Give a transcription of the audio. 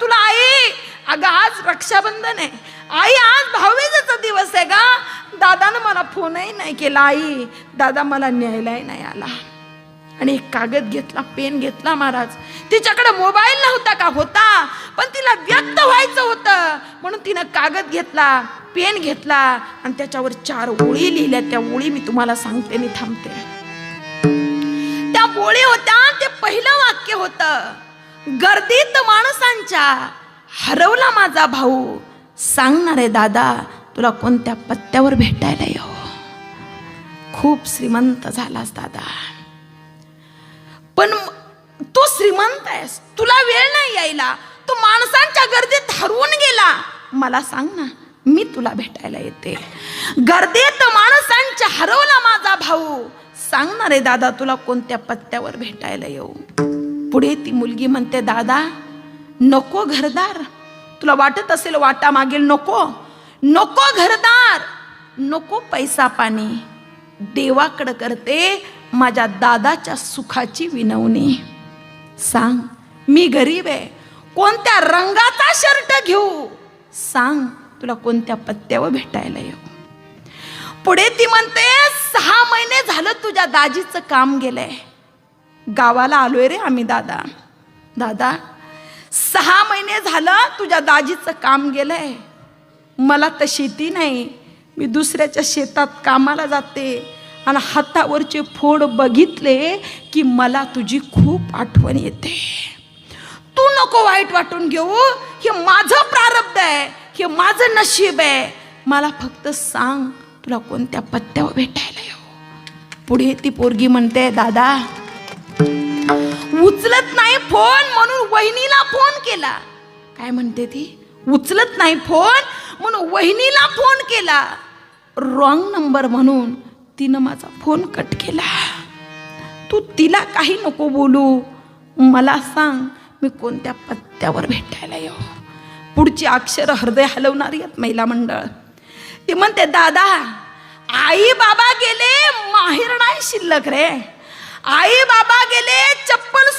तुला आई? अगं आज रक्षाबंधन आहे. आई आज भाऊबीजेचा दिवस आहे का? दादानं मला फोनही नाही केला आई. दादा मला न्यायलाही नाही आला. आणि एक कागद घेतला पेन घेतला महाराज. तिच्याकडे मोबाईल नव्हता का? होता. पण तिला व्यक्त व्हायचं होतं. म्हणून तिनं कागद घेतला पेन घेतला आणि त्याच्यावर चार ओळी लिहिल्या. त्या ओळी मी तुम्हाला सांगते मी थांबते. त्या ओळी होत्या ते पहिलं वाक्य होतं. गर्दीत माणसांच्या हरवला माझा भाऊ. सांगणारे दादा तुला कोणत्या पत्त्यावर भेटायला येऊ? खूप श्रीमंत झालास दादा. पण तू श्रीमंत आहेस. तुला वेळ नाही यायला. तू माणसांच्या गर्दीत हरवून गेला. मला सांग ना मी तुला भेटायला येते. गर्दीत माणसांच्या हरवला माझा भाऊ. सांगणारे दादा तुला कोणत्या पत्त्यावर भेटायला येऊ? पुढे ती मुलगी म्हणते दादा नको घरदार. तुला वाटत असेल वाटा मागेल नको. नको घरदार. नको पैसा पाणी. देवाकडं करते माझ्या दादाच्या सुखाची विनवणी. सांग मी गरीब आहे. कोणत्या रंगाचा शर्ट घेऊ? सांग तुला कोणत्या पत्त्यावर भेटायला येऊ? पुढे ती म्हणते सहा महिने झालं तुझ्या दाजीचं काम गेलंय. गावाला आलोय रे आम्ही दादा. दादा सहा महिने झालं तुझ्या दाजीचं काम गेलंय. मला तर शेती नाही. मी दुसऱ्याच्या शेतात कामाला जाते. आणि हातावरचे फोड बघितले की मला तुझी खूप आठवण येते. तू नको वाईट वाटून घेऊ. हे माझं प्रारब्ध आहे. हे माझं नशीब आहे. मला फक्त सांग तुला कोणत्या पत्त्यावर भेटायला येऊ? पुढे ती पोरगी म्हणते दादा उचलत नाही फोन म्हणून वहिनीला फोन केला. काय म्हणते ती? उचलत नाही फोन म्हणून वहिनीला फोन केला. रॉंग नंबर म्हणून तिनं माझा फोन कट केला. तू तिला काही नको बोलू. मला सांग मी कोणत्या पत्त्यावर भेटायला येऊ? पुढची अक्षर हृदय हलवणारी आहेत महिला मंडळ. ती म्हणते दादा आई बाबा गेले माहेर नाही शिल्लक रे. आई बाबा गेले चप्पल